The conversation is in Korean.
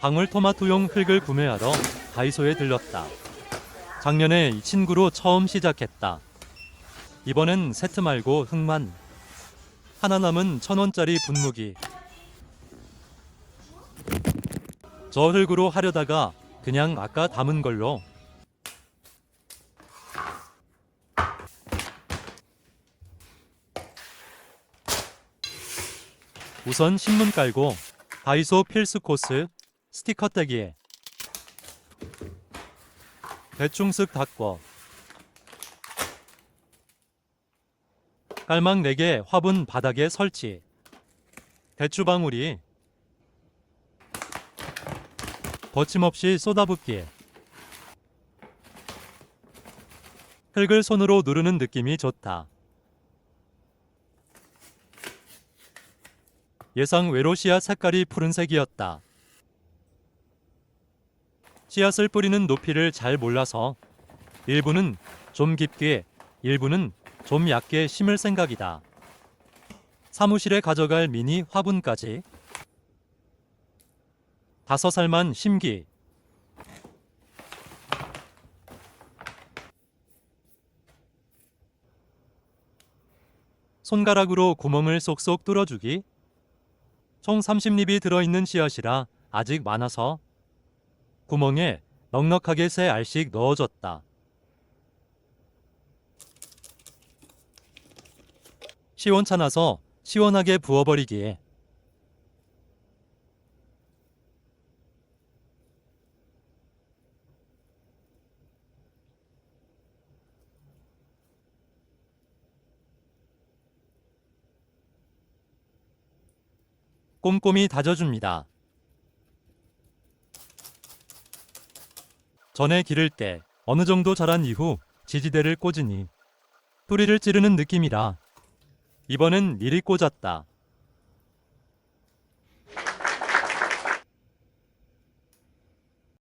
방울토마토용 흙을 구매하러 다이소에 들렀다. 작년에 이 친구로 처음 시작했다. 이번엔 세트 말고 흙만. 하나 남은 천 원짜리 분무기. 저 흙으로 하려다가 그냥 아까 담은 걸로 우선 신문 깔고 다이소 필수 코스 스티커 떼기에 대충 쓱 닦고 깔망 4개 화분 바닥에 설치 대추방울이 거침없이 쏟아붓기 흙을 손으로 누르는 느낌이 좋다. 예상 외로 씨앗 색깔이 푸른색이었다. 씨앗을 뿌리는 높이를 잘 몰라서 일부는 좀 깊게, 일부는 좀 얕게 심을 생각이다. 사무실에 가져갈 미니 화분까지 다섯 살만 심기. 손가락으로 구멍을 쏙쏙 뚫어주기. 총 30립이 들어있는 씨앗이라 아직 많아서 구멍에 넉넉하게 세 알씩 넣어줬다. 시원차 나서 시원하게 부어버리기에 꼼꼼히 다져줍니다. 전에 기를 때 어느 정도 자란 이후 지지대를 꽂으니 뿌리를 찌르는 느낌이라 이번엔 미리 꽂았다.